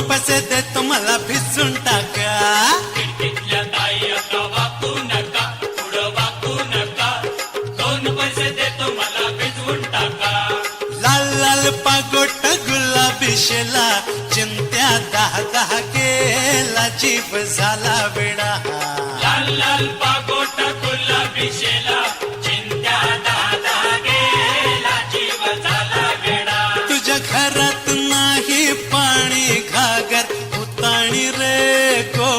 दोन पैसे देतो मला भिजून टाका. खिडकीतल्या ताई आता वाकू नका पुढं वाकू नका. दोन पैसे देतो मला भिजवून टाका. लाल लाल पागोट गुलाबी शेला चिंत्या दहा दहा केला जीव झाला वेडा. लाल लाल पागोटा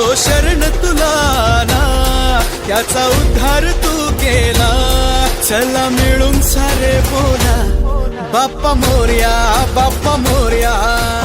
जो शरण तुला ना त्याचा उद्धार तू केला. चला मिळून सारे बोला. बाप्पा मोर्या बाप्पा मोर्या.